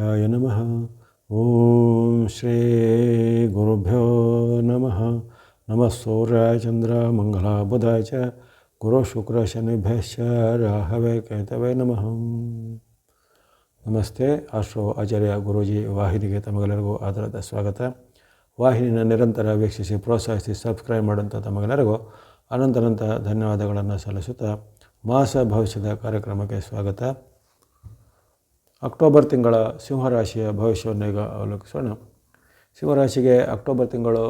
ಗಣೇಶಾಯ ನಮಃ ಓಂ ಶ್ರೀ ಗುರುಭ್ಯೋ ನಮಃ ನಮಃ ಸೂರ್ಯಾಯ ಚಂದ್ರ ಮಂಗಲ ಬುಧಾಯ ಚ ಗುರು ಶುಕ್ರ ಶನಿಭ್ಯಶ್ಚ ರಾಹವೇ ಕೇತವೇ ನಮಃ ನಮಸ್ತೆ ಆಶ್ರೋ ಆಚಾರ್ಯ ಗುರೂಜಿ ವಾಹಿನಿಗೆ ತಮಗೆಲ್ಲರಿಗೂ ಆಧಾರದ ಸ್ವಾಗತ. ವಾಹಿನಿನ ನಿರಂತರ ವೀಕ್ಷಿಸಿ, ಪ್ರೋತ್ಸಾಹಿಸಿ, ಸಬ್ಸ್ಕ್ರೈಬ್ ಮಾಡೋಂಥ ತಮಗೆಲ್ಲರಿಗೂ ಅನಂತನಂತ ಧನ್ಯವಾದಗಳನ್ನು ಸಲ್ಲಿಸುತ್ತಾ ಮಾಸ ಭವಿಷ್ಯದ ಕಾರ್ಯಕ್ರಮಕ್ಕೆ ಸ್ವಾಗತ. ಅಕ್ಟೋಬರ್ ತಿಂಗಳ ಸಿಂಹರಾಶಿಯ ಭವಿಷ್ಯವನ್ನು ಈಗ ಅವಲೋಕಿಸೋಣ. ಸಿಂಹರಾಶಿಗೆ ಅಕ್ಟೋಬರ್ ತಿಂಗಳು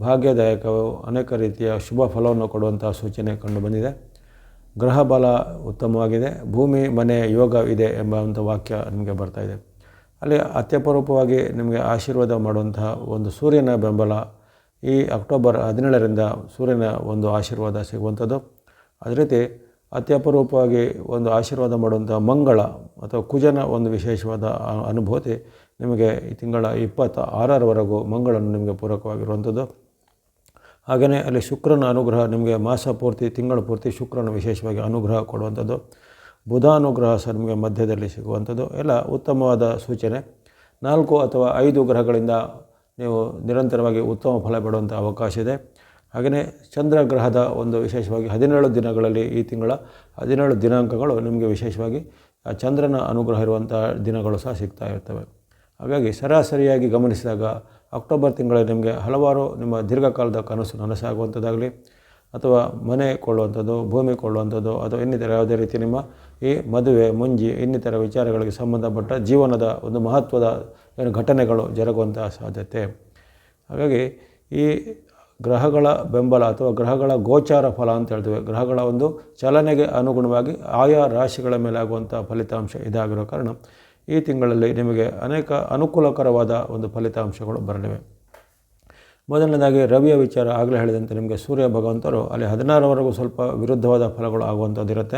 ಭಾಗ್ಯದಾಯಕವು ಅನೇಕ ರೀತಿಯ ಶುಭ ಫಲವನ್ನು ಕೊಡುವಂಥ ಸೂಚನೆ ಕಂಡುಬಂದಿದೆ ಗ್ರಹ ಬಲ ಉತ್ತಮವಾಗಿದೆ. ಭೂಮಿ, ಮನೆ, ಯೋಗ ಇದೆ ಎಂಬಂಥ ವಾಕ್ಯ ನಿಮಗೆ ಬರ್ತಾ ಇದೆ. ಅಲ್ಲಿ ಅತ್ಯಪರೂಪವಾಗಿ ನಿಮಗೆ ಆಶೀರ್ವಾದ ಮಾಡುವಂತಹ ಒಂದು ಸೂರ್ಯನ ಬೆಂಬಲ ಈ ಅಕ್ಟೋಬರ್ ಹದಿನೇಳರಿಂದ ಸೂರ್ಯನ ಒಂದು ಆಶೀರ್ವಾದ ಸಿಗುವಂಥದ್ದು. ಅದೇ ರೀತಿ ಅತ್ಯಪರೂಪವಾಗಿ ಒಂದು ಆಶೀರ್ವಾದ ಮಾಡುವಂಥ ಮಂಗಳ ಅಥವಾ ಕುಜನ ಒಂದು ವಿಶೇಷವಾದ ಅನುಭೂತಿ ನಿಮಗೆ ಈ ತಿಂಗಳ ಇಪ್ಪತ್ತ ಆರರವರೆಗೂ ಮಂಗಳನು ನಿಮಗೆ ಪೂರಕವಾಗಿರುವಂಥದ್ದು. ಹಾಗೆಯೇ ಅಲ್ಲಿ ಶುಕ್ರನ ಅನುಗ್ರಹ ನಿಮಗೆ ಮಾಸ ಪೂರ್ತಿ, ತಿಂಗಳ ಪೂರ್ತಿ ಶುಕ್ರನ ವಿಶೇಷವಾಗಿ ಅನುಗ್ರಹ ಕೊಡುವಂಥದ್ದು. ಬುಧ ಅನುಗ್ರಹ ಸಹ ನಿಮಗೆ ಮಧ್ಯದಲ್ಲಿ ಸಿಗುವಂಥದ್ದು. ಎಲ್ಲ ಉತ್ತಮವಾದ ಸೂಚನೆ. ನಾಲ್ಕು ಅಥವಾ ಐದು ಗ್ರಹಗಳಿಂದ ನೀವು ನಿರಂತರವಾಗಿ ಉತ್ತಮ ಫಲ ಬಿಡುವಂಥ ಅವಕಾಶ ಇದೆ. ಹಾಗೆಯೇ ಚಂದ್ರಗ್ರಹದ ಒಂದು ವಿಶೇಷವಾಗಿ ಹದಿನೇಳು ದಿನಗಳಲ್ಲಿ ಈ ತಿಂಗಳ ಹದಿನೇಳು ದಿನಾಂಕಗಳು ನಿಮಗೆ ವಿಶೇಷವಾಗಿ ಆ ಚಂದ್ರನ ಅನುಗ್ರಹ ಇರುವಂಥ ದಿನಗಳು ಸಹ ಸಿಗ್ತಾ ಇರ್ತವೆ. ಹಾಗಾಗಿ ಸರಾಸರಿಯಾಗಿ ಗಮನಿಸಿದಾಗ ಅಕ್ಟೋಬರ್ ತಿಂಗಳಲ್ಲಿ ನಿಮಗೆ ಹಲವಾರು ನಿಮ್ಮ ದೀರ್ಘಕಾಲದ ಕನಸು ನನಸಾಗುವಂಥದ್ದಾಗಲಿ, ಅಥವಾ ಮನೆ ಕೊಳ್ಳುವಂಥದ್ದು, ಭೂಮಿ ಕೊಳ್ಳುವಂಥದ್ದು, ಅಥವಾ ಇನ್ನಿತರ ಯಾವುದೇ ರೀತಿ ನಿಮ್ಮ ಈ ಮದುವೆ, ಮುಂಜಿ, ಇನ್ನಿತರ ವಿಚಾರಗಳಿಗೆ ಸಂಬಂಧಪಟ್ಟ ಜೀವನದ ಒಂದು ಮಹತ್ವದ ಏನು ಘಟನೆಗಳು ಜರುಗುವಂಥ ಸಾಧ್ಯತೆ. ಹಾಗಾಗಿ ಈ ಗ್ರಹಗಳ ಬೆಂಬಲ ಅಥವಾ ಗ್ರಹಗಳ ಗೋಚಾರ ಫಲ ಅಂತ ಹೇಳ್ತೇವೆ. ಗ್ರಹಗಳ ಒಂದು ಚಲನೆಗೆ ಅನುಗುಣವಾಗಿ ಆಯಾ ರಾಶಿಗಳ ಮೇಲೆ ಆಗುವಂಥ ಫಲಿತಾಂಶ ಇದಾಗಿರೋ ಕಾರಣ ಈ ತಿಂಗಳಲ್ಲಿ ನಿಮಗೆ ಅನೇಕ ಅನುಕೂಲಕರವಾದ ಒಂದು ಫಲಿತಾಂಶಗಳು ಬರಲಿವೆ. ಮೊದಲನೇದಾಗಿ ರವಿಯ ವಿಚಾರ ಆಗಲೇ ಹೇಳಿದಂತೆ ನಿಮಗೆ ಸೂರ್ಯ ಭಗವಂತರು ಅಲ್ಲಿ ಹದಿನಾರವರೆಗೂ ಸ್ವಲ್ಪ ವಿರುದ್ಧವಾದ ಫಲಗಳು ಆಗುವಂಥದ್ದಿರುತ್ತೆ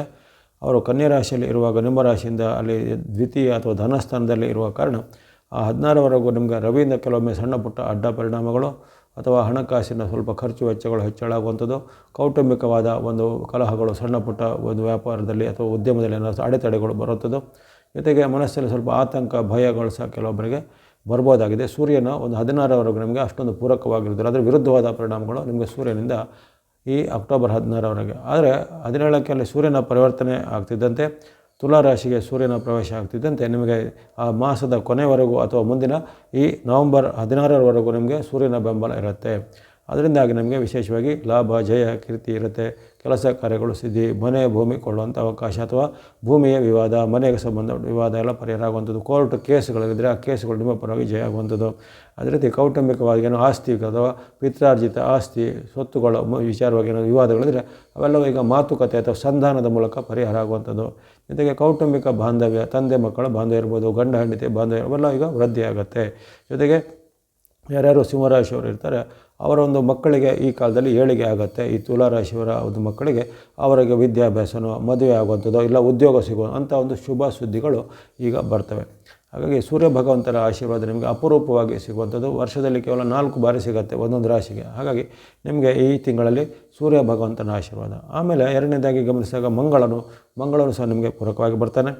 ಅವರು ಕನ್ಯಾ ರಾಶಿಯಲ್ಲಿ ಇರುವಾಗ ನಿಮ್ಮ ರಾಶಿಯಿಂದ ಅಲ್ಲಿ ದ್ವಿತೀಯ ಅಥವಾ ಧನಸ್ಥಾನದಲ್ಲಿ ಇರುವ ಕಾರಣ ಆ ಹದಿನಾರವರೆಗೂ ನಿಮಗೆ ರವಿಯಿಂದ ಕೆಲವೊಮ್ಮೆ ಸಣ್ಣ ಪುಟ್ಟ ಅಡ್ಡ ಪರಿಣಾಮಗಳು ಅಥವಾ ಹಣಕಾಸಿನ ಸ್ವಲ್ಪ ಖರ್ಚು ವೆಚ್ಚಗಳು ಹೆಚ್ಚಳಾಗುವಂಥದ್ದು, ಕೌಟುಂಬಿಕವಾದ ಒಂದು ಕಲಹಗಳು, ಸಣ್ಣ ಪುಟ್ಟ ಒಂದು ವ್ಯಾಪಾರದಲ್ಲಿ ಅಥವಾ ಉದ್ಯಮದಲ್ಲಿ ಏನಾದರೂ ಅಡೆತಡೆಗಳು ಬರುವಂಥದ್ದು. ಜೊತೆಗೆ ಮನಸ್ಸಲ್ಲಿ ಸ್ವಲ್ಪ ಆತಂಕ, ಭಯಗಳು ಸಹ ಕೆಲವೊಬ್ಬರಿಗೆ ಬರ್ಬೋದಾಗಿದೆ. ಸೂರ್ಯನ ಒಂದು ಹದಿನಾರವರೆಗೂ ನಿಮಗೆ ಅಷ್ಟೊಂದು ಪೂರಕವಾಗಿರುತ್ತದೆ ಅದರ ವಿರುದ್ಧವಾದ ಪರಿಣಾಮಗಳು ನಿಮಗೆ ಸೂರ್ಯನಿಂದ ಈ ಅಕ್ಟೋಬರ್ ಹದಿನಾರವರೆಗೆ ಆದರೆ ಹದಿನೇಳಕ್ಕೆ ಅಲ್ಲಿ ಸೂರ್ಯನ ಪರಿವರ್ತನೆ ಆಗ್ತಿದ್ದಂತೆ ತುಲಾ ರಾಶಿಗೆ ಸೂರ್ಯನ ಪ್ರವೇಶ ಆಗ್ತಿದ್ದಂತೆ ನಿಮಗೆ ಆ ಮಾಸದ ಕೊನೆವರೆಗೂ ಅಥವಾ ಮುಂದಿನ ಈ ನವಂಬರ್ ಹದಿನಾರರವರೆಗೂ ನಿಮಗೆ ಸೂರ್ಯನ ಬೆಂಬಲ ಇರುತ್ತೆ. ಅದರಿಂದಾಗಿ ನಮಗೆ ವಿಶೇಷವಾಗಿ ಲಾಭ, ಜಯ, ಕೀರ್ತಿ ಇರುತ್ತೆ. ಕೆಲಸ ಕಾರ್ಯಗಳು ಸಿದ್ಧಿ, ಮನೆ, ಭೂಮಿ ಕೊಳ್ಳುವಂಥ ಅವಕಾಶ ಅಥವಾ ಭೂಮಿಯ ವಿವಾದ, ಮನೆಗೆ ಸಂಬಂಧ ವಿವಾದ ಎಲ್ಲ ಪರಿಹಾರ ಆಗುವಂಥದ್ದು. ಕೋರ್ಟ್ ಕೇಸುಗಳಿದ್ದರೆ ಆ ಕೇಸುಗಳು ನಿಮ್ಮ ಪರವಾಗಿ ಜಯ ಆಗುವಂಥದ್ದು. ಅದೇ ರೀತಿ ಕೌಟುಂಬಿಕವಾಗಿ ಏನೋ ಆಸ್ತಿ ಅಥವಾ ಪಿತ್ರಾರ್ಜಿತ ಆಸ್ತಿ, ಸ್ವತ್ತುಗಳ ವಿಚಾರವಾಗಿ ಏನೋ ವಿವಾದಗಳಿದ್ರೆ ಅವೆಲ್ಲವೂ ಈಗ ಮಾತುಕತೆ ಅಥವಾ ಸಂಧಾನದ ಮೂಲಕ ಪರಿಹಾರ ಆಗುವಂಥದ್ದು. ಜೊತೆಗೆ ಕೌಟುಂಬಿಕ ಬಾಂಧವ್ಯ, ತಂದೆ ಮಕ್ಕಳ ಬಾಂಧವ್ಯ ಇರ್ಬೋದು, ಗಂಡ ಹೆಂಡತಿ ಬಾಂಧವ್ಯ ಅವೆಲ್ಲ ಈಗ ವೃದ್ಧಿ ಆಗುತ್ತೆ. ಜೊತೆಗೆ ಯಾರ್ಯಾರು ಸಿಂಹರಾಶಿಯವರು ಇರ್ತಾರೆ ಅವರ ಒಂದು ಮಕ್ಕಳಿಗೆ ಈ ಕಾಲದಲ್ಲಿ ಏಳಿಗೆ ಆಗುತ್ತೆ. ಈ ತುಲಾರಾಶಿಯವರ ಒಂದು ಮಕ್ಕಳಿಗೆ ಅವರಿಗೆ ವಿದ್ಯಾಭ್ಯಾಸನೋ, ಮದುವೆ ಆಗುವಂಥದ್ದು, ಇಲ್ಲ ಉದ್ಯೋಗ ಸಿಗೋ ಅಂಥ ಒಂದು ಶುಭ ಸುದ್ದಿಗಳು ಈಗ ಬರ್ತವೆ. ಹಾಗಾಗಿ ಸೂರ್ಯ ಭಗವಂತರ ಆಶೀರ್ವಾದ ನಿಮಗೆ ಅಪರೂಪವಾಗಿ ಸಿಗುವಂಥದ್ದು. ವರ್ಷದಲ್ಲಿ ಕೇವಲ ನಾಲ್ಕು ಬಾರಿ ಸಿಗುತ್ತೆ ಒಂದೊಂದು ರಾಶಿಗೆ. ಹಾಗಾಗಿ ನಿಮಗೆ ಈ ತಿಂಗಳಲ್ಲಿ ಸೂರ್ಯ ಭಗವಂತನ ಆಶೀರ್ವಾದ. ಆಮೇಲೆ ಎರಡನೇದಾಗಿ ಗಮನಿಸಿದಾಗ ಮಂಗಳನು. ಮಂಗಳನು ಸಹ ನಿಮಗೆ ಪೂರಕವಾಗಿ ಬರ್ತಾನೆ.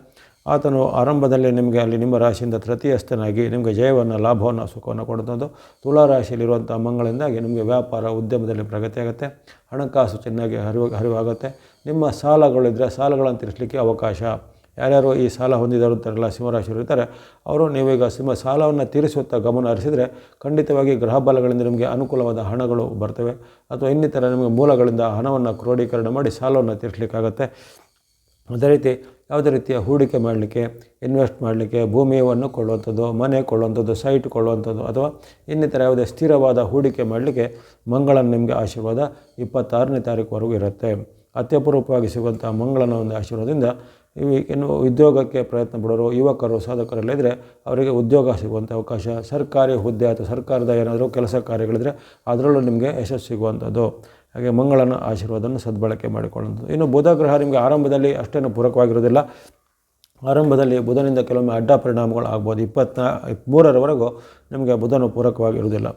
ಆತನು ಆರಂಭದಲ್ಲಿ ನಿಮಗೆ ಅಲ್ಲಿ ನಿಮ್ಮ ರಾಶಿಯಿಂದ ತೃತೀಯಸ್ಥನಾಗಿ ನಿಮಗೆ ಜಯವನ್ನು, ಲಾಭವನ್ನು, ಸುಖವನ್ನು ಕೊಡುವಂಥದ್ದು ತುಲಾ ರಾಶಿಯಲ್ಲಿರುವಂಥ ಮಂಗಳಿಂದಾಗಿ ನಿಮಗೆ ವ್ಯಾಪಾರ, ಉದ್ಯಮದಲ್ಲಿ ಪ್ರಗತಿ ಆಗುತ್ತೆ. ಹಣಕಾಸು ಚೆನ್ನಾಗಿ ಹರಿವು ಹರಿವಾಗುತ್ತೆ. ನಿಮ್ಮ ಸಾಲಗಳಿದ್ದರೆ ಸಾಲಗಳನ್ನು ತೀರಿಸಲಿಕ್ಕೆ ಅವಕಾಶ. ಯಾರ್ಯಾರು ಈ ಸಾಲ ಹೊಂದಿದವರು ಅಂತಾರಲ್ಲ, ಸಿಂಹರಾಶಿಯವರು ಇರ್ತಾರೆ, ಅವರು ನೀವೀಗ ಸಿಂಹ ಸಾಲವನ್ನು ತೀರಿಸುತ್ತಾ ಗಮನ ಹರಿಸಿದರೆ ಖಂಡಿತವಾಗಿ ಗ್ರಹ ಬಲಗಳಿಂದ ನಿಮಗೆ ಅನುಕೂಲವಾದ ಹಣಗಳು ಬರ್ತವೆ. ಅಥವಾ ಇನ್ನಿತರ ನಿಮಗೆ ಮೂಲಗಳಿಂದ ಹಣವನ್ನು ಕ್ರೋಢೀಕರಣ ಮಾಡಿ ಸಾಲವನ್ನು ತೀರಿಸಲಿಕ್ಕಾಗತ್ತೆ. ಅದೇ ರೀತಿ ಯಾವುದೇ ರೀತಿಯ ಹೂಡಿಕೆ ಮಾಡಲಿಕ್ಕೆ, ಇನ್ವೆಸ್ಟ್ ಮಾಡಲಿಕ್ಕೆ, ಭೂಮಿಯನ್ನು ಕೊಳ್ಳುವಂಥದ್ದು, ಮನೆ ಕೊಳ್ಳುವಂಥದ್ದು, ಸೈಟ್ ಕೊಳ್ಳುವಂಥದ್ದು, ಅಥವಾ ಇನ್ನಿತರ ಯಾವುದೇ ಸ್ಥಿರವಾದ ಹೂಡಿಕೆ ಮಾಡಲಿಕ್ಕೆ ಮಂಗಳನ ನಿಮಗೆ ಆಶೀರ್ವಾದ ಇಪ್ಪತ್ತಾರನೇ ತಾರೀಕುವರೆಗೂ ಇರುತ್ತೆ. ಅತ್ಯಪರೂಪವಾಗಿ ಸಿಗುವಂಥ ಮಂಗಳನ ಒಂದು ಆಶೀರ್ವಾದದಿಂದ ಇನ್ನು ಉದ್ಯೋಗಕ್ಕೆ ಪ್ರಯತ್ನ ಪಡೋರು, ಯುವಕರು, ಸಾಧಕರೆಲ್ಲ ಇದ್ದರೆ ಅವರಿಗೆ ಉದ್ಯೋಗ ಸಿಗುವಂಥ ಅವಕಾಶ, ಸರ್ಕಾರಿ ಹುದ್ದೆ ಅಥವಾ ಸರ್ಕಾರದ ಏನಾದರೂ ಕೆಲಸ ಕಾರ್ಯಗಳಿದ್ದರೆ ಅದರಲ್ಲೂ ನಿಮಗೆ ಯಶಸ್ಸು ಸಿಗುವಂಥದ್ದು. ಹಾಗೆ ಮಂಗಳನ ಆಶೀರ್ವಾದವನ್ನು ಸದ್ಬಳಕೆ ಮಾಡಿಕೊಳ್ಳುವಂಥದ್ದು. ಇನ್ನು ಬುಧ ಗ್ರಹ ನಿಮಗೆ ಆರಂಭದಲ್ಲಿ ಅಷ್ಟೇನು ಪೂರಕವಾಗಿರೋದಿಲ್ಲ. ಆರಂಭದಲ್ಲಿ ಬುಧನಿಂದ ಕೆಲವೊಮ್ಮೆ ಅಡ್ಡ ಪರಿಣಾಮಗಳು ಆಗ್ಬೋದು. ಇಪ್ಪತ್ನಾ ಮೂರರವರೆಗೂ ನಿಮಗೆ ಬುಧನು ಪೂರಕವಾಗಿರುವುದಿಲ್ಲ.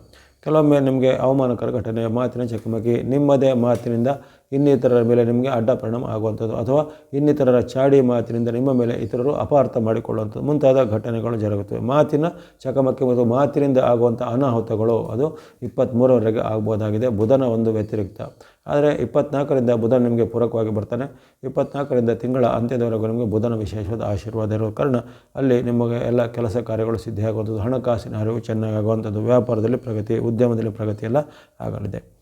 ಕೆಲವೊಮ್ಮೆ ನಿಮಗೆ ಅವಮಾನಕರ ಘಟನೆ, ಮಾತಿನ ಚಕಮಕಿ, ನಿಮ್ಮದೇ ಮಾತಿನಿಂದ ಇನ್ನಿತರರ ಮೇಲೆ ನಿಮಗೆ ಅಡ್ಡ ಪರಿಣಾಮ ಆಗುವಂಥದ್ದು ಅಥವಾ ಇನ್ನಿತರರ ಚಾಡಿ ಮಾತಿನಿಂದ ನಿಮ್ಮ ಮೇಲೆ ಇತರರು ಅಪಾರ್ಥ ಮಾಡಿಕೊಳ್ಳುವಂಥದ್ದು ಮುಂತಾದ ಘಟನೆಗಳು ಜರುಗುತ್ತವೆ. ಮಾತಿನ ಚಕಮಕಿ ಮತ್ತು ಮಾತಿನಿಂದ ಆಗುವಂಥ ಅನಾಹುತಗಳು, ಅದು ಇಪ್ಪತ್ತ್ಮೂರವರೆಗೆ ಆಗ್ಬೋದಾಗಿದೆ. ಬುಧನ ಒಂದು ವ್ಯತಿರಿಕ್ತ. ಆದರೆ ಇಪ್ಪತ್ನಾಲ್ಕರಿಂದ ಬುಧನ ನಿಮಗೆ ಪೂರಕವಾಗಿ ಬರ್ತಾನೆ. ಇಪ್ಪತ್ನಾಲ್ಕರಿಂದ ತಿಂಗಳ ಅಂತ್ಯದವರೆಗೂ ನಿಮಗೆ ಬುಧನ ವಿಶೇಷವಾದ ಆಶೀರ್ವಾದ ಇರುವ ಕಾರಣ ಅಲ್ಲಿ ನಿಮಗೆ ಎಲ್ಲ ಕೆಲಸ ಕಾರ್ಯಗಳು ಸಿದ್ಧಿಯಾಗುವಂಥದ್ದು. ಹಣಕಾಸಿನ ಅರಿವು ಚೆನ್ನಾಗಿ ಆಗುವಂಥದ್ದು. ವ್ಯಾಪಾರದಲ್ಲಿ ಪ್ರಗತಿ, ಉದ್ಯಮದಲ್ಲಿ ಪ್ರಗತಿ ಎಲ್ಲ ಆಗಲಿದೆ.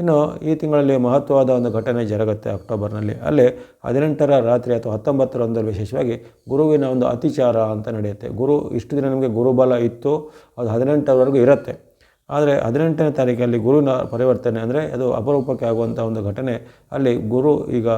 ಇನ್ನು ಈ ತಿಂಗಳಲ್ಲಿ ಮಹತ್ವವಾದ ಒಂದು ಘಟನೆ ಜರುಗುತ್ತೆ ಅಕ್ಟೋಬರ್ನಲ್ಲಿ. ಅಲ್ಲಿ ಹದಿನೆಂಟರ ರಾತ್ರಿ ಅಥವಾ ಹತ್ತೊಂಬತ್ತರಂದಲ್ಲಿ ವಿಶೇಷವಾಗಿ ಗುರುವಿನ ಒಂದು ಅತಿಚಾರ ಅಂತ ನಡೆಯುತ್ತೆ. ಗುರು, ಇಷ್ಟು ದಿನ ನಮಗೆ ಗುರುಬಲ ಇತ್ತು, ಅದು ಹದಿನೆಂಟರವರೆಗೂ ಇರುತ್ತೆ. ಆದರೆ ಹದಿನೆಂಟನೇ ತಾರೀಕಲ್ಲಿ ಗುರುವಿನ ಪರಿವರ್ತನೆ ಅಂದರೆ ಅದು ಅಪರೂಪಕ್ಕೆ ಆಗುವಂಥ ಒಂದು ಘಟನೆ. ಅಲ್ಲಿ ಗುರು ಈಗ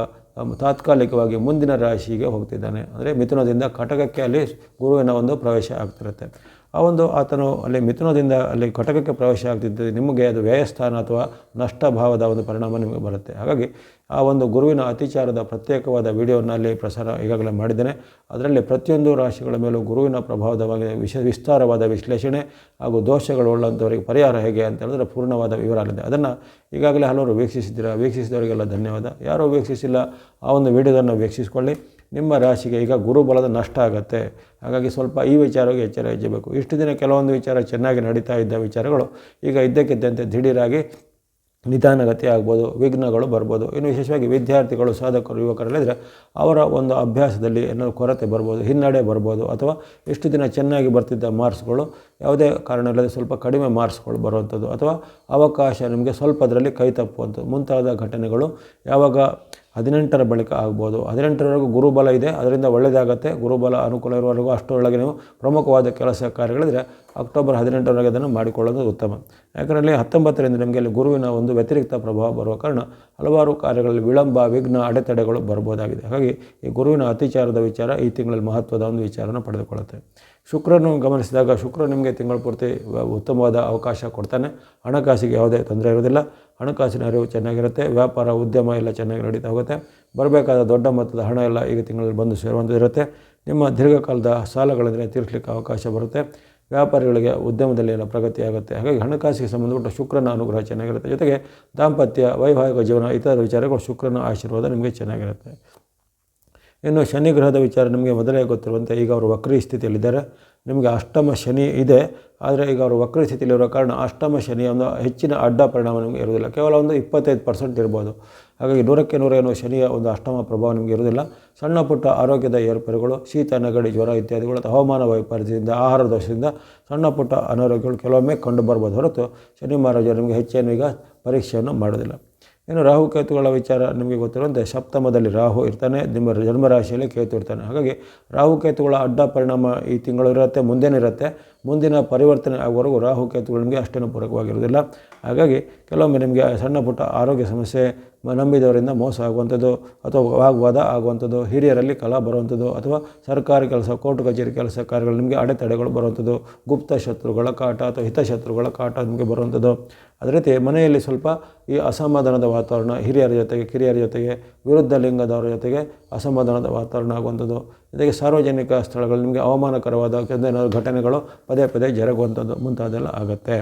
ತಾತ್ಕಾಲಿಕವಾಗಿ ಮುಂದಿನ ರಾಶಿಗೆ ಹೋಗ್ತಿದ್ದಾನೆ. ಅಂದರೆ ಮಿಥುನದಿಂದ ಕಟಕಕ್ಕೆ ಅಲ್ಲಿ ಗುರುವಿನ ಒಂದು ಪ್ರವೇಶ ಆಗ್ತಿರುತ್ತೆ. ಆ ಒಂದು ಆತನು ಅಲ್ಲಿ ಮಿಥುನದಿಂದ ಅಲ್ಲಿ ಕಟಕಕ್ಕೆ ಪ್ರವೇಶ ಆಗ್ತಿದ್ದರೆ ನಿಮಗೆ ಅದು ವ್ಯಯಸ್ಥಾನ ಅಥವಾ ನಷ್ಟ ಭಾವದ ಒಂದು ಪರಿಣಾಮ ನಿಮಗೆ ಬರುತ್ತೆ. ಹಾಗಾಗಿ ಆ ಒಂದು ಗುರುವಿನ ಅತಿಚಾರದ ಪ್ರತ್ಯೇಕವಾದ ವಿಡಿಯೋನ ಅಲ್ಲಿ ಪ್ರಸಾರ ಈಗಾಗಲೇ ಮಾಡಿದ್ದೇನೆ. ಅದರಲ್ಲಿ ಪ್ರತಿಯೊಂದು ರಾಶಿಗಳ ಮೇಲೂ ಗುರುವಿನ ಪ್ರಭಾವದ ಬಗ್ಗೆ ವಿಶ, ವಿಸ್ತಾರವಾದ ವಿಶ್ಲೇಷಣೆ ಹಾಗೂ ದೋಷಗಳು ಉಳ್ಳಂಥವರಿಗೆ ಪರಿಹಾರ ಹೇಗೆ ಅಂತ ಹೇಳಿದ್ರೆ ಪೂರ್ಣವಾದ ವಿವರ ಆಗಿದೆ ಅದನ್ನು ಈಗಾಗಲೇ ಹಲವರು ವೀಕ್ಷಿಸಿದ್ದೀರಾ? ವೀಕ್ಷಿಸಿದವರಿಗೆಲ್ಲ ಧನ್ಯವಾದ. ಯಾರೂ ವೀಕ್ಷಿಸಿಲ್ಲ, ಆ ಒಂದು ವಿಡಿಯೋದನ್ನು ವೀಕ್ಷಿಸ್ಕೊಳ್ಳಿ. ನಿಮ್ಮ ರಾಶಿಗೆ ಈಗ ಗುರುಬಲದ ನಷ್ಟ ಆಗುತ್ತೆ. ಹಾಗಾಗಿ ಸ್ವಲ್ಪ ಈ ವಿಚಾರವಾಗಿ ಎಚ್ಚರ ಹೆಜ್ಜಬೇಕು ಇಷ್ಟು ದಿನ ಕೆಲವೊಂದು ವಿಚಾರ ಚೆನ್ನಾಗಿ ನಡೀತಾ ಇದ್ದ ವಿಚಾರಗಳು ಈಗ ಇದ್ದಕ್ಕಿದ್ದಂತೆ ದಿಢೀರಾಗಿ ನಿಧಾನಗತಿ ಆಗ್ಬೋದು, ವಿಘ್ನಗಳು ಬರ್ಬೋದು. ಇನ್ನು ವಿಶೇಷವಾಗಿ ವಿದ್ಯಾರ್ಥಿಗಳು, ಸಾಧಕರು ಯುವಕರಲ್ಲಿದ್ದರೆ ಅವರ ಒಂದು ಅಭ್ಯಾಸದಲ್ಲಿ ಏನೋ ಕೊರತೆ ಬರ್ಬೋದು, ಹಿನ್ನಡೆ ಬರ್ಬೋದು ಅಥವಾ ಇಷ್ಟು ದಿನ ಚೆನ್ನಾಗಿ ಬರ್ತಿದ್ದ ಮಾರ್ಕ್ಸ್ಗಳು ಯಾವುದೇ ಕಾರಣ ಇಲ್ಲದೆ ಸ್ವಲ್ಪ ಕಡಿಮೆ ಮಾರ್ಕ್ಸ್ಗಳು ಬರುವಂಥದ್ದು ಅಥವಾ ಅವಕಾಶ ನಿಮಗೆ ಸ್ವಲ್ಪ ಅದರಲ್ಲಿ ಕೈ ತಪ್ಪುವಂಥದ್ದು. ಮುಂತಾದ ಘಟನೆಗಳು ಯಾವಾಗ ಹದಿನೆಂಟರ ಬಳಿಕ ಆಗ್ಬೋದು. ಹದಿನೆಂಟರವರೆಗೂ ಗುರುಬಲ ಇದೆ. ಅದರಿಂದ ಒಳ್ಳೆಯದಾಗತ್ತೆ. ಗುರುಬಲ ಅನುಕೂಲ ಇರುವವರೆಗೂ ಅಷ್ಟರೊಳಗೆ ನೀವು ಪ್ರಮುಖವಾದ ಕೆಲಸ ಕಾರ್ಯಗಳಿದ್ರೆ ಅಕ್ಟೋಬರ್ ಹದಿನೆಂಟರವರೆಗೆ ಅದನ್ನು ಮಾಡಿಕೊಳ್ಳೋದು ಉತ್ತಮ. ಯಾಕಂದರೆ ಅಲ್ಲಿ ಹತ್ತೊಂಬತ್ತರಿಂದ ನಿಮಗೆ ಅಲ್ಲಿ ಗುರುವಿನ ಒಂದು ವ್ಯತಿರಿಕ್ತ ಪ್ರಭಾವ ಬರುವ ಕಾರಣ ಹಲವಾರು ಕಾರ್ಯಗಳಲ್ಲಿ ವಿಳಂಬ, ವಿಘ್ನ, ಅಡೆತಡೆಗಳು ಬರ್ಬೋದಾಗಿದೆ. ಹಾಗಾಗಿ ಈ ಗುರುವಿನ ಅತಿಚಾರದ ವಿಚಾರ ಈ ತಿಂಗಳಲ್ಲಿ ಮಹತ್ವದ ಒಂದು ವಿಚಾರನ ಪಡೆದುಕೊಳ್ಳುತ್ತೆ ಶುಕ್ರನು ಗಮನಿಸಿದಾಗ ಶುಕ್ರ ನಿಮಗೆ ತಿಂಗಳ ಪೂರ್ತಿ ಉತ್ತಮವಾದ ಅವಕಾಶ ಕೊಡ್ತಾನೆ. ಹಣಕಾಸಿಗೆ ಯಾವುದೇ ತೊಂದರೆ ಇರೋದಿಲ್ಲ ಹಣಕಾಸಿನ ಅರಿವು ಚೆನ್ನಾಗಿರುತ್ತೆ. ವ್ಯಾಪಾರ, ಉದ್ಯಮ ಎಲ್ಲ ಚೆನ್ನಾಗಿ ನಡೀತಾ ಹೋಗುತ್ತೆ. ಬರಬೇಕಾದ ದೊಡ್ಡ ಮೊತ್ತದ ಹಣ ಎಲ್ಲ ಈಗ ತಿಂಗಳಲ್ಲಿ ಬಂದು ಸೇರುವಂಥದ್ದಿರುತ್ತೆ ನಿಮ್ಮ ದೀರ್ಘಕಾಲದ ಸಾಲಗಳನ್ನು ತೀರಿಸಲಿಕ್ಕೆ ಅವಕಾಶ ಬರುತ್ತೆ. ವ್ಯಾಪಾರಿಗಳಿಗೆ ಉದ್ಯಮದಲ್ಲಿ ಎಲ್ಲ ಪ್ರಗತಿ ಆಗುತ್ತೆ. ಹಾಗಾಗಿ ಹಣಕಾಸಿಗೆ ಸಂಬಂಧಪಟ್ಟ ಶುಕ್ರನ ಅನುಗ್ರಹ ಚೆನ್ನಾಗಿರುತ್ತೆ. ಜೊತೆಗೆ ದಾಂಪತ್ಯ, ವೈವಾಹಿಕ ಜೀವನ ಇತರ ವಿಚಾರಗಳು ಶುಕ್ರನ ಆಶೀರ್ವಾದ ನಿಮಗೆ ಚೆನ್ನಾಗಿರುತ್ತೆ. ಇನ್ನು ಶನಿ ಗ್ರಹದ ವಿಚಾರ ನಿಮಗೆ ಮೊದಲೇ ಗೊತ್ತಿರುವಂತೆ ಈಗ ಅವರು ವಕ್ರಿ ಸ್ಥಿತಿಯಲ್ಲಿದ್ದಾರೆ ನಿಮಗೆ ಅಷ್ಟಮ ಶನಿ ಇದೆ. ಆದರೆ ಈಗ ಅವರು ವಕ್ರ ಸ್ಥಿತಿಯಲ್ಲಿರೋ ಕಾರಣ ಅಷ್ಟಮ ಶನಿ ಒಂದು ಹೆಚ್ಚಿನ ಅಡ್ಡ ಪರಿಣಾಮ ನಿಮಗೆ ಇರೋದಿಲ್ಲ ಕೇವಲ ಒಂದು ಇಪ್ಪತ್ತೈದು ಪರ್ಸೆಂಟ್ ಇರ್ಬೋದು. ಹಾಗಾಗಿ ನೂರಕ್ಕೆ ನೂರೇನು ಶನಿಯ ಒಂದು ಅಷ್ಟಮ ಪ್ರಭಾವ ನಿಮಗೆ ಇರೋದಿಲ್ಲ ಸಣ್ಣ ಪುಟ್ಟ ಆರೋಗ್ಯದ ಏರ್ಪೇರುಗಳು, ಶೀತ, ನೆಗಡಿ, ಜ್ವರ ಇತ್ಯಾದಿಗಳು ಅಥವಾ ಹವಾಮಾನ ವೈಪರೀತ್ಯದಿಂದ, ಆಹಾರ ದೋಷದಿಂದ ಸಣ್ಣ ಪುಟ್ಟ ಅನಾರೋಗ್ಯಗಳು ಕೆಲವೊಮ್ಮೆ ಕಂಡು ಬರ್ಬೋದು ಹೊರತು ಶನಿ ಮಹಾರಾಜರು ನಿಮಗೆ ಹೆಚ್ಚೇನು ಈಗ ಪರೀಕ್ಷೆಯನ್ನು ಮಾಡೋದಿಲ್ಲ. ಇನ್ನು ರಾಹು ಕೇತುಗಳ ವಿಚಾರ ನಿಮಗೆ ಗೊತ್ತಿರುವಂತೆ ಸಪ್ತಮದಲ್ಲಿ ರಾಹು ಇರ್ತಾನೆ, ನಿಮ್ಮ ಜನ್ಮರಾಶಿಯಲ್ಲಿ ಕೇತು ಇರ್ತಾನೆ. ಹಾಗಾಗಿ ರಾಹು ಕೇತುಗಳ ಅಡ್ಡ ಪರಿಣಾಮ ಈ ತಿಂಗಳು ಇರುತ್ತೆ ಮುಂದೇನಿರುತ್ತೆ ಮುಂದಿನ ಪರಿವರ್ತನೆ ಆಗುವವರೆಗೂ ರಾಹು ಕೇತುಗಳು ನಿಮಗೆ ಅಷ್ಟೇನು ಪೂರಕವಾಗಿರೋದಿಲ್ಲ ಹಾಗಾಗಿ ಕೆಲವೊಮ್ಮೆ ನಿಮಗೆ ಸಣ್ಣ ಪುಟ್ಟ ಆರೋಗ್ಯ ಸಮಸ್ಯೆ ನಂಬಿದವರಿಂದ ಮೋಸ ಆಗುವಂಥದ್ದು ಅಥವಾ ವಾಗ್ವಾದ ಆಗುವಂಥದ್ದು, ಹಿರಿಯರಲ್ಲಿ ಕಲಾ ಬರುವಂಥದ್ದು ಅಥವಾ ಸರ್ಕಾರಿ ಕೆಲಸ, ಕೋರ್ಟ್ ಕಚೇರಿ ಕೆಲಸ ಕಾರ್ಯಗಳು ನಿಮಗೆ ಅಡೆತಡೆಗಳು ಬರುವಂಥದ್ದು, ಗುಪ್ತ ಶತ್ರುಗಳ ಕಾಟ ಅಥವಾ ಹಿತಶತ್ರುಗಳ ಕಾಟ ನಿಮಗೆ ಬರುವಂಥದ್ದು. ಅದೇ ರೀತಿ ಮನೆಯಲ್ಲಿ ಸ್ವಲ್ಪ ಈ ಅಸಮಾಧಾನದ ವಾತಾವರಣ, ಹಿರಿಯರ ಜೊತೆಗೆ, ಕಿರಿಯರ ಜೊತೆಗೆ, ವಿರುದ್ಧ ಲಿಂಗದವರ ಜೊತೆಗೆ ಅಸಮಾಧಾನದ ವಾತಾವರಣ ಆಗುವಂಥದ್ದು. ಜೊತೆಗೆ ಸಾರ್ವಜನಿಕ ಸ್ಥಳಗಳು ನಿಮಗೆ ಅವಮಾನಕರವಾದ ಏನಾದರೂ ಘಟನೆಗಳು ಪದೇ ಪದೇ ಜರುಗುವಂಥದ್ದು ಮುಂತಾದೆಲ್ಲ ಆಗುತ್ತೆ.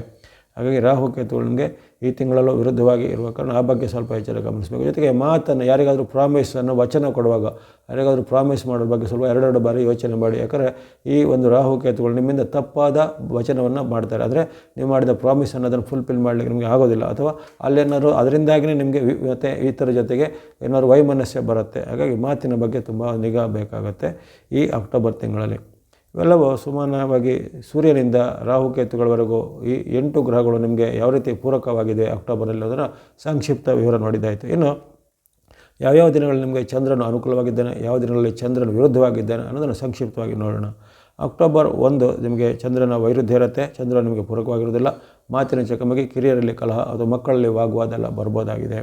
ಹಾಗಾಗಿ ರಾಹು ಕೇತುಗಳು ನಿಮಗೆ ಈ ತಿಂಗಳಲ್ಲೂ ವಿರುದ್ಧವಾಗಿ ಇರುವ ಕಾರಣ ಆ ಬಗ್ಗೆ ಸ್ವಲ್ಪ ಎಚ್ಚರ ಗಮನಿಸಬೇಕು. ಜೊತೆಗೆ ಮಾತನ್ನು ಯಾರಿಗಾದರೂ ಪ್ರಾಮಿಸ್ ಅನ್ನೋ ವಚನ ಕೊಡುವಾಗ, ಯಾರಿಗಾದರೂ ಪ್ರಾಮಿಸ್ ಮಾಡೋ ಬಗ್ಗೆ ಸ್ವಲ್ಪ ಎರಡೆರಡು ಬಾರಿ ಯೋಚನೆ ಮಾಡಿ. ಯಾಕಂದರೆ ಈ ಒಂದು ರಾಹು ಕೇತುಗಳು ನಿಮ್ಮಿಂದ ತಪ್ಪಾದ ವಚನವನ್ನು ಮಾಡ್ತಾರೆ. ಆದರೆ ನೀವು ಮಾಡಿದ ಪ್ರಾಮಿಸ್ ಅನ್ನೋದನ್ನು ಫುಲ್ಫಿಲ್ ಮಾಡಲಿಕ್ಕೆ ನಿಮಗೆ ಆಗೋದಿಲ್ಲ. ಅಥವಾ ಅಲ್ಲೇನಾದ್ರು ಅದರಿಂದಾಗಿಯೇ ನಿಮಗೆ ಮತ್ತೆ ಥರ ಜೊತೆಗೆ ಏನಾದ್ರು ವೈಮನಸ್ಯ ಬರುತ್ತೆ. ಹಾಗಾಗಿ ಮಾತಿನ ಬಗ್ಗೆ ತುಂಬ ನಿಗಾ ಬೇಕಾಗುತ್ತೆ ಈ ಅಕ್ಟೋಬರ್ ತಿಂಗಳಲ್ಲಿ. ಇವೆಲ್ಲವೂ ಸಮಾನವಾಗಿ ಸೂರ್ಯನಿಂದ ರಾಹುಕೇತುಗಳವರೆಗೂ ಈ ಎಂಟು ಗ್ರಹಗಳು ನಿಮಗೆ ಯಾವ ರೀತಿ ಪೂರಕವಾಗಿದೆ ಅಕ್ಟೋಬರಲ್ಲಿ ಅದರ ಸಂಕ್ಷಿಪ್ತ ವಿವರ ನೋಡಿದ್ದಾಯಿತು. ಇನ್ನು ಯಾವ್ಯಾವ ದಿನಗಳಲ್ಲಿ ನಿಮಗೆ ಚಂದ್ರನು ಅನುಕೂಲವಾಗಿದ್ದಾನೆ, ಯಾವ ದಿನಗಳಲ್ಲಿ ಚಂದ್ರನು ವಿರುದ್ಧವಾಗಿದ್ದಾನೆ ಅನ್ನೋದನ್ನು ಸಂಕ್ಷಿಪ್ತವಾಗಿ ನೋಡೋಣ. ಅಕ್ಟೋಬರ್ ಒಂದು ನಿಮಗೆ ಚಂದ್ರನ ವೈರುಧ್ಯ ಇರುತ್ತೆ ಚಂದ್ರ ನಿಮಗೆ ಪೂರಕವಾಗಿರೋದಿಲ್ಲ ಮಾತಿನ ಚಕಮಕಿ ಕಿರಿಯರಲ್ಲಿ ಕಲಹ ಅಥವಾ ಮಕ್ಕಳಲ್ಲಿ ವಾಗ್ವಾದ ಎಲ್ಲ ಬರ್ಬೋದಾಗಿದೆ.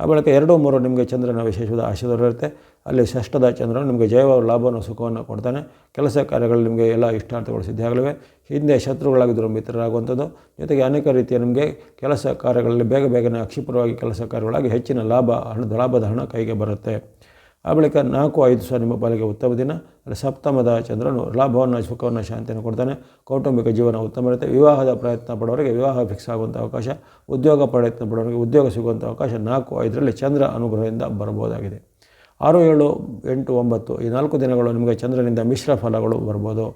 ಆ ಬಳಿಕ ಎರಡು ಮೂರು ನಿಮಗೆ ಚಂದ್ರನ ವಿಶೇಷವಾದ ಆಶೀರ್ವಾದ ಇರುತ್ತೆ. ಅಲ್ಲಿ ಷಷ್ಠದ ಚಂದ್ರನು ನಿಮಗೆ ಜೈವ ಲಾಭವನ್ನು ಸುಖವನ್ನು ಕೊಡ್ತಾನೆ. ಕೆಲಸ ಕಾರ್ಯಗಳು ನಿಮಗೆ ಎಲ್ಲ ಇಷ್ಟಾರ್ಥಗಳು ಸಿದ್ಧಿಯಾಗಲಿವೆ. ಹಿಂದೆ ಶತ್ರುಗಳಾಗಿದ್ದರು ಮಿತ್ರರಾಗುವಂಥದ್ದು. ಜೊತೆಗೆ ಅನೇಕ ರೀತಿಯ ನಿಮಗೆ ಕೆಲಸ ಕಾರ್ಯಗಳಲ್ಲಿ ಬೇಗ ಬೇಗನೆ ಅಕ್ಷಿಪರವಾಗಿ ಕೆಲಸ ಕಾರ್ಯಗಳಾಗಿ ಹೆಚ್ಚಿನ ಲಾಭ ಹಣದ ಲಾಭದ ಹಣ ಕೈಗೆ ಬರುತ್ತೆ. ಆ ಬಳಿಕ ನಾಲ್ಕು ಐದು ಸಹ ನಿಮ್ಮ ಪಾಲಿಗೆ ಉತ್ತಮ ದಿನ. ಅಲ್ಲಿ ಸಪ್ತಮದ ಚಂದ್ರನು ಲಾಭವನ್ನು, ಸುಖವನ್ನು, ಶಾಂತಿಯನ್ನು ಕೊಡ್ತಾನೆ. ಕೌಟುಂಬಿಕ ಜೀವನ ಉತ್ತಮ ಇರುತ್ತೆ. ವಿವಾಹದ ಪ್ರಯತ್ನ ಪಡೋರಿಗೆ ವಿವಾಹ ಫಿಕ್ಸ್ ಆಗುವಂಥ ಅವಕಾಶ. ಉದ್ಯೋಗ ಪ್ರಯತ್ನ ಪಡೋರಿಗೆ ಉದ್ಯೋಗ ಸಿಗುವಂಥ ಅವಕಾಶ ನಾಲ್ಕು ಐದರಲ್ಲಿ ಚಂದ್ರ ಅನುಗ್ರಹದಿಂದ ಬರಬಹುದಾಗಿದೆ. ಆರು ಏಳು ಎಂಟು ಒಂಬತ್ತು ಈ ನಾಲ್ಕು ದಿನಗಳು ನಿಮಗೆ ಚಂದ್ರನಿಂದ ಮಿಶ್ರ ಫಲಗಳು ಬರ್ಬೋದು.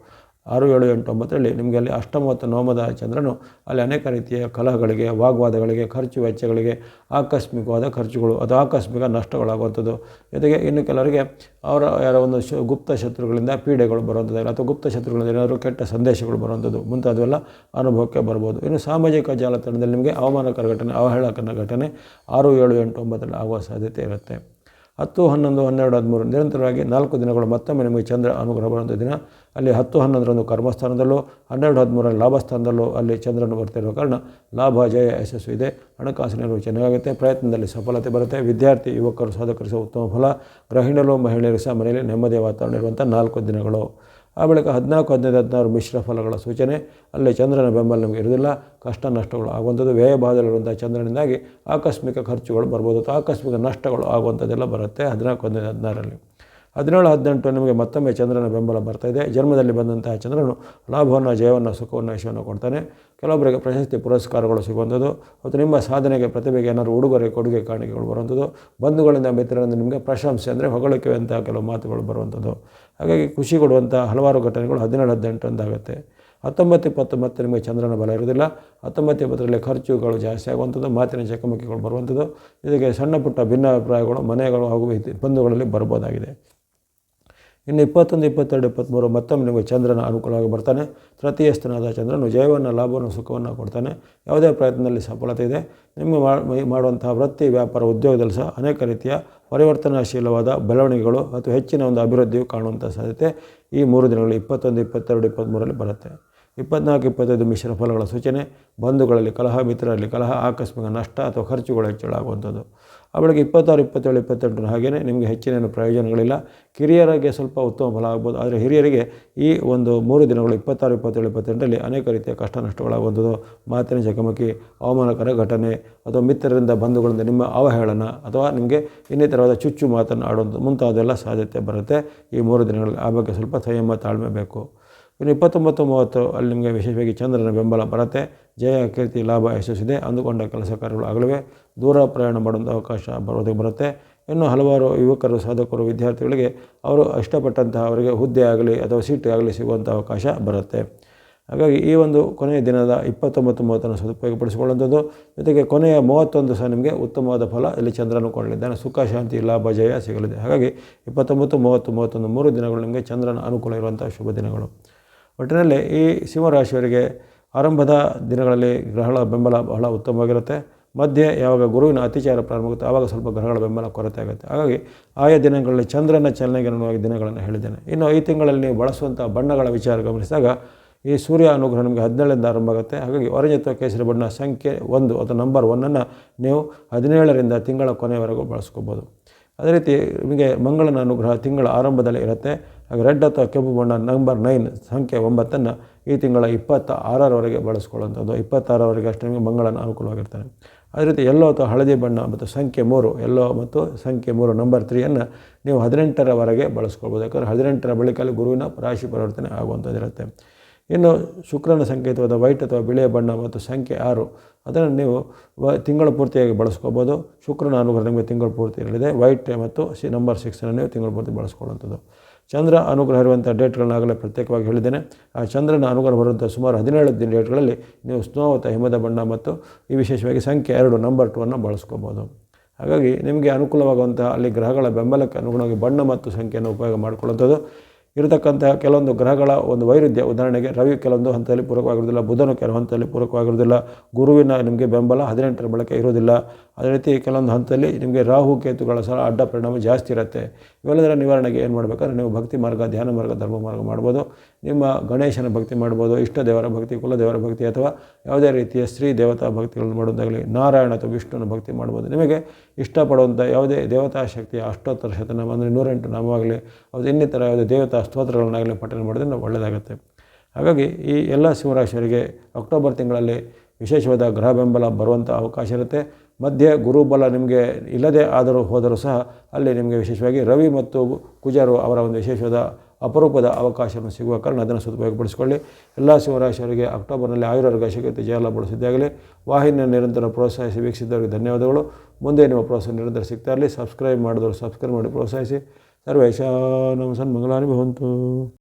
ಆರು ಏಳು ಎಂಟು ಒಂಬತ್ತರಲ್ಲಿ ನಿಮಗೆ ಅಲ್ಲಿ ಅಷ್ಟಮ ಮತ್ತು ನವಮದ ಚಂದ್ರನು ಅಲ್ಲಿ ಅನೇಕ ರೀತಿಯ ಕಲಹಗಳಿಗೆ, ವಾಗ್ವಾದಗಳಿಗೆ, ಖರ್ಚು ವೆಚ್ಚಗಳಿಗೆ, ಆಕಸ್ಮಿಕವಾದ ಖರ್ಚುಗಳು ಅಥವಾ ಆಕಸ್ಮಿಕ ನಷ್ಟಗಳಾಗುವಂಥದ್ದು. ಜೊತೆಗೆ ಇನ್ನು ಕೆಲವರಿಗೆ ಅವರ ಯಾರೋ ಒಂದು ಶು, ಗುಪ್ತ ಶತ್ರುಗಳಿಂದ ಪೀಡೆಗಳು ಬರುವಂಥದ್ದು ಅಥವಾ ಗುಪ್ತ ಶತ್ರುಗಳಿಂದ ಏನಾದರೂ ಕೆಟ್ಟ ಸಂದೇಶಗಳು ಬರುವಂಥದ್ದು ಮುಂತಾದವೆಲ್ಲ ಅನುಭವಕ್ಕೆ ಬರ್ಬೋದು. ಇನ್ನು ಸಾಮಾಜಿಕ ಜಾಲತಾಣದಲ್ಲಿ ನಿಮಗೆ ಅವಮಾನಕರ ಘಟನೆ ಅವಹೇಳಕರ ಘಟನೆ ಆರು ಏಳು ಎಂಟು ಒಂಬತ್ತರಲ್ಲಿ ಆಗುವ ಸಾಧ್ಯತೆ ಇರುತ್ತೆ. ಹತ್ತು ಹನ್ನೊಂದು ಹನ್ನೆರಡು ಹದಿಮೂರು ನಿರಂತರವಾಗಿ ನಾಲ್ಕು ದಿನಗಳು ಮತ್ತೊಮ್ಮೆ ನಿಮಗೆ ಚಂದ್ರ ಅನುಗ್ರಹ ಬರುವಂಥ ದಿನ. ಅಲ್ಲಿ ಹತ್ತು ಹನ್ನೊಂದರಂದು ಕರ್ಮಸ್ಥಾನದಲ್ಲೂ, ಹನ್ನೆರಡು ಹದಿಮೂರರಲ್ಲಿ ಲಾಭಸ್ಥಾನದಲ್ಲೂ ಅಲ್ಲಿ ಚಂದ್ರನು ಬರ್ತಿರುವ ಕಾರಣ ಲಾಭ, ಜಯ, ಯಶಸ್ಸು ಇದೆ. ಹಣಕಾಸಿನ ನೆರವು ಚೆನ್ನಾಗುತ್ತೆ ಪ್ರಯತ್ನದಲ್ಲಿ ಸಫಲತೆ ಬರುತ್ತೆ. ವಿದ್ಯಾರ್ಥಿ, ಯುವಕರು, ಸಾಧಕರು ಸಹ ಉತ್ತಮ ಫಲ. ಗ್ರಹಿಣಲು ಮಹಿಳೆಯರು ಸಹ ಮನೆಯಲ್ಲಿ ನೆಮ್ಮದಿಯ ವಾತಾವರಣ ಇರುವಂಥ ನಾಲ್ಕು ದಿನಗಳು. ಆ ಬಳಿಕ ಹದಿನಾಲ್ಕು, ಹದಿನೈದು, ಹದಿನಾರು ಮಿಶ್ರ ಫಲಗಳ ಸೂಚನೆ. ಅಲ್ಲಿ ಚಂದ್ರನ ಬೆಂಬಲ ನಮಗೆ ಇರುವುದಿಲ್ಲ. ಕಷ್ಟ ನಷ್ಟಗಳು ಆಗುವಂಥದ್ದು ವ್ಯಯಭಾಗದಲ್ಲಿರುವಂಥ ಚಂದ್ರನಿಂದಾಗಿ ಆಕಸ್ಮಿಕ ಖರ್ಚುಗಳು ಬರ್ಬೋದು. ಆಕಸ್ಮಿಕ ನಷ್ಟಗಳು ಆಗುವಂಥದ್ದೆಲ್ಲ ಬರುತ್ತೆ ಹದಿನಾಲ್ಕು, ಹದಿನೈದು, ಹದಿನಾರರಲ್ಲಿ. ಹದಿನೇಳು, ಹದಿನೆಂಟು ನಿಮಗೆ ಮತ್ತೊಮ್ಮೆ ಚಂದ್ರನ ಬೆಂಬಲ ಬರ್ತಾ ಇದೆ. ಜನ್ಮದಲ್ಲಿ ಬಂದಂತಹ ಚಂದ್ರನು ಲಾಭವನ್ನು, ಜಯವನ್ನು, ಸುಖವನ್ನು ಯಶವನ್ನು ಕೊಡ್ತಾನೆ. ಕೆಲವೊಬ್ಬರಿಗೆ ಪ್ರಶಸ್ತಿ ಪುರಸ್ಕಾರಗಳು ಸಿಗುವಂಥದ್ದು. ಮತ್ತು ನಿಮ್ಮ ಸಾಧನೆಗೆ ಪ್ರತಿಭೆಗೆ ಏನಾದರೂ ಉಡುಗೊರೆ, ಕೊಡುಗೆ, ಕಾಣಿಕೆಗಳು ಬರುವಂಥದ್ದು. ಬಂಧುಗಳಿಂದ ಮಿತ್ರರಿಂದ ನಿಮಗೆ ಪ್ರಶಂಸೆ ಅಂದರೆ ಹೊಗಳಿಕೆ ಅಂತ ಕೆಲವು ಮಾತುಗಳು ಬರುವಂಥದ್ದು. ಹಾಗಾಗಿ ಖುಷಿ ಕೊಡುವಂಥ ಹಲವಾರು ಘಟನೆಗಳು ಹದಿನೇಳು ಹದಿನೆಂಟು ಅಂತಾಗುತ್ತೆ ಹತ್ತೊಂಬತ್ತು ಇಪ್ಪತ್ತೊಂಬತ್ತು ನಿಮಗೆ ಚಂದ್ರನ ಬಲ ಇರೋದಿಲ್ಲ ಹತ್ತೊಂಬತ್ತು ಇಪ್ಪತ್ತರಲ್ಲಿ ಖರ್ಚುಗಳು ಜಾಸ್ತಿ ಆಗುವಂಥದ್ದು, ಮಾತಿನ ಚಕಮಕಿಗಳು ಬರುವಂಥದ್ದು. ಇದಕ್ಕೆ ಸಣ್ಣ ಪುಟ್ಟ ಭಿನ್ನಾಭಿಪ್ರಾಯಗಳು, ಮನೆಗಳು ಹಾಗೂ ಬಂಧುಗಳಲ್ಲಿ ಬರ್ಬೋದಾಗಿದೆ. ಇನ್ನು ಇಪ್ಪತ್ತೊಂದು, ಇಪ್ಪತ್ತೆರಡು, ಇಪ್ಪತ್ತ್ಮೂರು ಮತ್ತೊಮ್ಮೆ ನಿಮಗೆ ಚಂದ್ರನ ಅನುಕೂಲವಾಗಿ ಬರ್ತಾನೆ. ತೃತೀಯ ಸ್ಥಾನದ ಚಂದ್ರನು ಜಯವನ್ನು, ಲಾಭವನ್ನು, ಸುಖವನ್ನು ಕೊಡ್ತಾನೆ. ಯಾವುದೇ ಪ್ರಯತ್ನದಲ್ಲಿ ಸಫಲತೆ ಇದೆ. ನಿಮ್ಮ ಮಾಡುವಂತಹ ವೃತ್ತಿ, ವ್ಯಾಪಾರ, ಉದ್ಯೋಗದಲ್ಲಿ ಸಹ ಅನೇಕ ರೀತಿಯ ಪರಿವರ್ತನಾಶೀಲವಾದ ಬೆಳವಣಿಗೆಗಳು ಅಥವಾ ಹೆಚ್ಚಿನ ಒಂದು ಅಭಿವೃದ್ಧಿಯು ಕಾಣುವಂಥ ಸಾಧ್ಯತೆ ಈ ಮೂರು ದಿನಗಳು ಇಪ್ಪತ್ತೊಂದು, ಇಪ್ಪತ್ತೆರಡು, ಇಪ್ಪತ್ತ್ಮೂರರಲ್ಲಿ ಬರುತ್ತೆ. ಇಪ್ಪತ್ನಾಲ್ಕು, ಇಪ್ಪತ್ತೈದು ಮಿಶ್ರ ಫಲಗಳ ಸೂಚನೆ, ಬಂಧುಗಳಲ್ಲಿ ಕಲಹ, ಮಿತ್ರರಲ್ಲಿ ಕಲಹ, ಆಕಸ್ಮಿಕ ನಷ್ಟ ಅಥವಾ ಖರ್ಚುಗಳು ಹೆಚ್ಚಳ ಆಗುವಂಥದ್ದು ಆ ಬಳಿಕ ಇಪ್ಪತ್ತಾರು, ಇಪ್ಪತ್ತೇಳು, ಇಪ್ಪತ್ತೆಂಟರ ಹಾಗೆಯೇ ನಿಮಗೆ ಹೆಚ್ಚಿನ ಪ್ರಯೋಜನಗಳಿಲ್ಲ. ಕಿರಿಯರಿಗೆ ಸ್ವಲ್ಪ ಉತ್ತಮ ಫಲ ಆಗ್ಬೋದು. ಆದರೆ ಹಿರಿಯರಿಗೆ ಈ ಒಂದು ಮೂರು ದಿನಗಳು, ಇಪ್ಪತ್ತಾರು, ಇಪ್ಪತ್ತೇಳು, ಇಪ್ಪತ್ತೆಂಟರಲ್ಲಿ ಅನೇಕ ರೀತಿಯ ಕಷ್ಟ ನಷ್ಟಗಳಾಗುವಂಥದ್ದು. ಮಾತಿನ ಚಕಮಕಿ, ಅವಮಾನಕರ ಘಟನೆ ಅಥವಾ ಮಿತ್ರರಿಂದ, ಬಂಧುಗಳಿಂದ ನಿಮ್ಮ ಅವಹೇಳನ ಅಥವಾ ನಿಮಗೆ ಇನ್ನಿತರವಾದ ಚುಚ್ಚು ಮಾತನ್ನು ಆಡುವಂಥ ಮುಂತಾದೆಲ್ಲ ಸಾಧ್ಯತೆ ಬರುತ್ತೆ. ಈ ಮೂರು ದಿನಗಳಲ್ಲಿ ಆ ಬಗ್ಗೆ ಸ್ವಲ್ಪ ಸಂಯಮ ತಾಳ್ಮೆ ಬೇಕು. ಇನ್ನು ಇಪ್ಪತ್ತೊಂಬತ್ತು, ಮೂವತ್ತು ಅಲ್ಲಿ ನಿಮಗೆ ವಿಶೇಷವಾಗಿ ಚಂದ್ರನ ಬೆಂಬಲ ಬರುತ್ತೆ. ಜಯ, ಕೀರ್ತಿ, ಲಾಭ, ಯಶಸ್ಸಿದೆ. ಅಂದುಕೊಂಡ ಕೆಲಸ ಕಾರ್ಯಗಳು ಆಗಲಿವೆ. ದೂರ ಪ್ರಯಾಣ ಮಾಡುವಂಥ ಅವಕಾಶ ಬರೋದಕ್ಕೆ ಬರುತ್ತೆ. ಇನ್ನು ಹಲವಾರು ಯುವಕರು, ಸಾಧಕರು, ವಿದ್ಯಾರ್ಥಿಗಳಿಗೆ ಅವರು ಇಷ್ಟಪಟ್ಟಂತಹ ಅವರಿಗೆ ಹುದ್ದೆ ಆಗಲಿ ಅಥವಾ ಸೀಟು ಆಗಲಿ ಸಿಗುವಂಥ ಅವಕಾಶ ಬರುತ್ತೆ. ಹಾಗಾಗಿ ಈ ಒಂದು ಕೊನೆಯ ದಿನದ ಇಪ್ಪತ್ತೊಂಬತ್ತು, ಮೂವತ್ತನ್ನು ಸದುಪಯೋಗಪಡಿಸಿಕೊಳ್ಳುವಂಥದ್ದು. ಜೊತೆಗೆ ಕೊನೆಯ ಮೂವತ್ತೊಂದು ಸಹ ನಿಮಗೆ ಉತ್ತಮವಾದ ಫಲ ಇಲ್ಲಿ ಚಂದ್ರನು ಕೊಡಲಿದ್ದಾನೆ. ಸುಖ, ಶಾಂತಿ, ಲಾಭ, ಜಯ ಸಿಗಲಿದೆ. ಹಾಗಾಗಿ ಇಪ್ಪತ್ತೊಂಬತ್ತು, ಮೂವತ್ತು, ಮೂವತ್ತೊಂದು, ಮೂರು ದಿನಗಳು ನಿಮಗೆ ಚಂದ್ರನ ಅನುಕೂಲ ಇರುವಂಥ ಶುಭ ದಿನಗಳು. ಒಟ್ಟಿನಲ್ಲಿ ಈ ಸಿಂಹರಾಶಿಯವರಿಗೆ ಆರಂಭದ ದಿನಗಳಲ್ಲಿ ಗ್ರಹಗಳ ಬೆಂಬಲ ಬಹಳ ಉತ್ತಮವಾಗಿರುತ್ತೆ. ಮಧ್ಯೆ ಯಾವಾಗ ಗುರುವಿನ ಅತಿಚಾರ ಪ್ರಾರಂಭವಾಗುತ್ತೆ ಆವಾಗ ಸ್ವಲ್ಪ ಗ್ರಹಗಳ ಬೆಂಬಲ ಕೊರತೆ ಆಗುತ್ತೆ. ಹಾಗಾಗಿ ಆಯಾ ದಿನಗಳಲ್ಲಿ ಚಂದ್ರನ ಚಲನೆಗೆ ಅನುಗುಣವಾಗಿ ದಿನಗಳನ್ನು ಹೇಳಿದ್ದೇನೆ. ಇನ್ನು ಈ ತಿಂಗಳಲ್ಲಿ ನೀವು ಬಳಸುವಂಥ ಬಣ್ಣಗಳ ವಿಚಾರ ಗಮನಿಸಿದಾಗ ಈ ಸೂರ್ಯ ಅನುಗ್ರಹ ನಿಮಗೆ ಹದಿನೇಳರಿಂದ ಆರಂಭ ಆಗುತ್ತೆ. ಹಾಗಾಗಿ ಆರೆಂಜ್ ಅಥವಾ ಕೇಸರಿ ಬಣ್ಣ ಸಂಖ್ಯೆ ಒಂದು ಅಥವಾ ನಂಬರ್ ಒನ್ನನ್ನು ನೀವು ಹದಿನೇಳರಿಂದ ತಿಂಗಳ ಕೊನೆಯವರೆಗೂ ಬಳಸ್ಕೋಬೋದು. ಅದೇ ರೀತಿ ನಿಮಗೆ ಮಂಗಳನ ಅನುಗ್ರಹ ತಿಂಗಳ ಆರಂಭದಲ್ಲಿ ಇರುತ್ತೆ. ರೆಡ್ ಅಥವಾ ಕೆಂಪು ಬಣ್ಣ ನಂಬರ್ ನೈನ್ ಸಂಖ್ಯೆ ಒಂಬತ್ತನ್ನು ಈ ತಿಂಗಳ ಇಪ್ಪತ್ತ ಆರರವರೆಗೆ ಬಳಸ್ಕೊಳ್ಳುವಂಥದ್ದು. ಇಪ್ಪತ್ತಾರವರೆಗೆ ಅಷ್ಟೇ ನಿಮಗೆ ಮಂಗಳನ ಅನುಕೂಲವಾಗಿರ್ತಾನೆ ಅದೇ ರೀತಿ ಎಲ್ಲೋ ಅಥವಾ ಹಳದಿ ಬಣ್ಣ ಮತ್ತು ಸಂಖ್ಯೆ ಮೂರು ಎಲ್ಲೋ ಮತ್ತು ಸಂಖ್ಯೆ ಮೂರು ನಂಬರ್ ತ್ರೀಯನ್ನು ನೀವು ಹದಿನೆಂಟರವರೆಗೆ ಬಳಸ್ಕೊಳ್ಬೋದು. ಯಾಕಂದರೆ ಹದಿನೆಂಟರ ಬಳಿಕಲ್ಲಿ ಗುರುವಿನ ರಾಶಿ ಪರಿವರ್ತನೆ ಆಗುವಂಥದ್ದಿರುತ್ತೆ ಇನ್ನು ಶುಕ್ರನ ಸಂಕೇತವಾದ ವೈಟ್ ಅಥವಾ ಬಿಳಿಯ ಬಣ್ಣ ಮತ್ತು ಸಂಖ್ಯೆ ಆರು, ಅದನ್ನು ನೀವು ವ ತಿಂಗಳ ಪೂರ್ತಿಯಾಗಿ ಬಳಸ್ಕೋಬೋದು ಶುಕ್ರನ ಅನುಗ್ರಹ ನಿಮಗೆ ತಿಂಗಳ ಪೂರ್ತಿ ಇರಲಿದೆ. ವೈಟ್ ಮತ್ತು ಸಿ ನಂಬರ್ ಸಿಕ್ಸನ್ನು ನೀವು ತಿಂಗಳ ಪೂರ್ತಿ ಬಳಸ್ಕೊಳ್ಳುವಂಥದ್ದು. ಚಂದ್ರ ಅನುಗ್ರಹ ಇರುವಂಥ ಡೇಟ್ಗಳನ್ನಾಗಲೇ ಪ್ರತ್ಯೇಕವಾಗಿ ಹೇಳಿದ್ದೇನೆ. ಆ ಚಂದ್ರನ ಅನುಗ್ರಹ ಬರುವಂಥ ಸುಮಾರು ಹದಿನೇಳು ದಿನ ಡೇಟ್ಗಳಲ್ಲಿ ನೀವು ಸ್ನೋವತ ಹಿಮದ ಬಣ್ಣ ಮತ್ತು ಈ ವಿಶೇಷವಾಗಿ ಸಂಖ್ಯೆ ಎರಡು ನಂಬರ್ ಟು ಅನ್ನು ಬಳಸ್ಕೋಬೋದು. ಹಾಗಾಗಿ ನಿಮಗೆ ಅನುಕೂಲವಾಗುವಂಥ ಅಲ್ಲಿ ಗ್ರಹಗಳ ಬೆಂಬಲಕ್ಕೆ ಅನುಗುಣವಾಗಿ ಬಣ್ಣ ಮತ್ತು ಸಂಖ್ಯೆಯನ್ನು ಉಪಯೋಗ ಮಾಡಿಕೊಳ್ಳುವಂಥದ್ದು. ಇರತಕ್ಕಂಥ ಕೆಲವೊಂದು ಗ್ರಹಗಳ ಒಂದು ವೈರುಧ್ಯ. ಉದಾಹರಣೆಗೆ ರವಿ ಕೆಲವೊಂದು ಹಂತದಲ್ಲಿ ಪೂರಕವಾಗಿರೋದಿಲ್ಲ ಬುಧನು ಕೆಲವು ಹಂತದಲ್ಲಿ ಪೂರಕವಾಗಿರೋದಿಲ್ಲ ಗುರುವಿನ ನಿಮಗೆ ಬೆಂಬಲ ಹದಿನೆಂಟರ ಬಳಕೆ ಇರೋದಿಲ್ಲ ಅದೇ ರೀತಿ ಕೆಲವೊಂದು ಹಂತದಲ್ಲಿ ನಿಮಗೆ ರಾಹು ಕೇತುಗಳ ಸಹ ಅಡ್ಡ ಪರಿಣಾಮ ಜಾಸ್ತಿ ಇರುತ್ತೆ. ಇವೆಲ್ಲದರ ನಿವಾರಣೆಗೆ ಏನು ಮಾಡಬೇಕಾದ್ರೆ ನೀವು ಭಕ್ತಿ ಮಾರ್ಗ, ಧ್ಯಾನ ಮಾರ್ಗ, ಧರ್ಮ ಮಾರ್ಗ ಮಾಡ್ಬೋದು. ನಿಮ್ಮ ಗಣೇಶನ ಭಕ್ತಿ ಮಾಡ್ಬೋದು, ಇಷ್ಟ ದೇವರ ಭಕ್ತಿ ಕುಲದೇವರ ಭಕ್ತಿ ಅಥವಾ ಯಾವುದೇ ರೀತಿಯ ಸ್ತ್ರೀ ದೇವತಾ ಭಕ್ತಿಗಳನ್ನು ಮಾಡೋದಾಗಲಿ ನಾರಾಯಣ ಅಥವಾ ವಿಷ್ಣುವಿನ ಭಕ್ತಿ ಮಾಡ್ಬೋದು. ನಿಮಗೆ ಇಷ್ಟಪಡುವಂಥ ಯಾವುದೇ ದೇವತಾ ಶಕ್ತಿಯ ಅಷ್ಟೋತ್ತರ ಶತನಾಮ ಅಂದರೆ ನೂರೆಂಟು ನಾಮವಾಗಲಿ ಅದು ಇನ್ನಿತರ ಯಾವುದೇ ದೇವತಾ ಸ್ತೋತ್ರಗಳನ್ನಾಗಲಿ ಪಠನೆ ಮಾಡೋದ್ರಿಂದ ಒಳ್ಳೆಯದಾಗುತ್ತೆ. ಹಾಗಾಗಿ ಈ ಎಲ್ಲ ಸಿಂಹರಾಶಿಯವರಿಗೆ ಅಕ್ಟೋಬರ್ ತಿಂಗಳಲ್ಲಿ ವಿಶೇಷವಾದ ಗ್ರಹ ಬೆಂಬಲ ಬರುವಂಥ ಅವಕಾಶ ಇರುತ್ತೆ. ಮಧ್ಯೆ ಗುರುಬಲ ನಿಮಗೆ ಇಲ್ಲದೆ ಆದರೂ ಹೋದರೂ ಸಹ ಅಲ್ಲಿ ನಿಮಗೆ ವಿಶೇಷವಾಗಿ ರವಿ ಮತ್ತು ಕುಜರು ಅವರ ಒಂದು ವಿಶೇಷವಾದ ಅಪರೂಪದ ಅವಕಾಶವನ್ನು ಸಿಗುವ ಕಾರಣ ಅದನ್ನು ಸದುಪಯೋಗಪಡಿಸಿಕೊಳ್ಳಿ. ಎಲ್ಲ ಶಿವರಾಶಿಯವರಿಗೆ ಅಕ್ಟೋಬರ್ನಲ್ಲಿ ಆಯುರ್ವರ್ಗ ಶಕ್ತಿ ಜಯಲ ಸಿದ್ಧಾಗಲಿ ವಾಹಿನಿಯ ನಿರಂತರ ಪ್ರೋತ್ಸಾಹಿಸಿ ವೀಕ್ಷಿಸಿದವರಿಗೆ ಧನ್ಯವಾದಗಳು. ಮುಂದೆ ನಿಮ್ಮ ಪ್ರೋತ್ಸಾಹ ನಿರಂತರ ಸಿಗ್ತಾ ಇರಲಿ. ಸಬ್ಸ್ಕ್ರೈಬ್ ಮಾಡಿದವರು ಸಬ್ಸ್ಕ್ರೈಬ್ ಮಾಡಿ ಪ್ರೋತ್ಸಾಹಿಸಿ. ಸರ್ವೇಶ ನಮ ಸನ್ಮಂಗಲಾನಿ ಭವಂತು.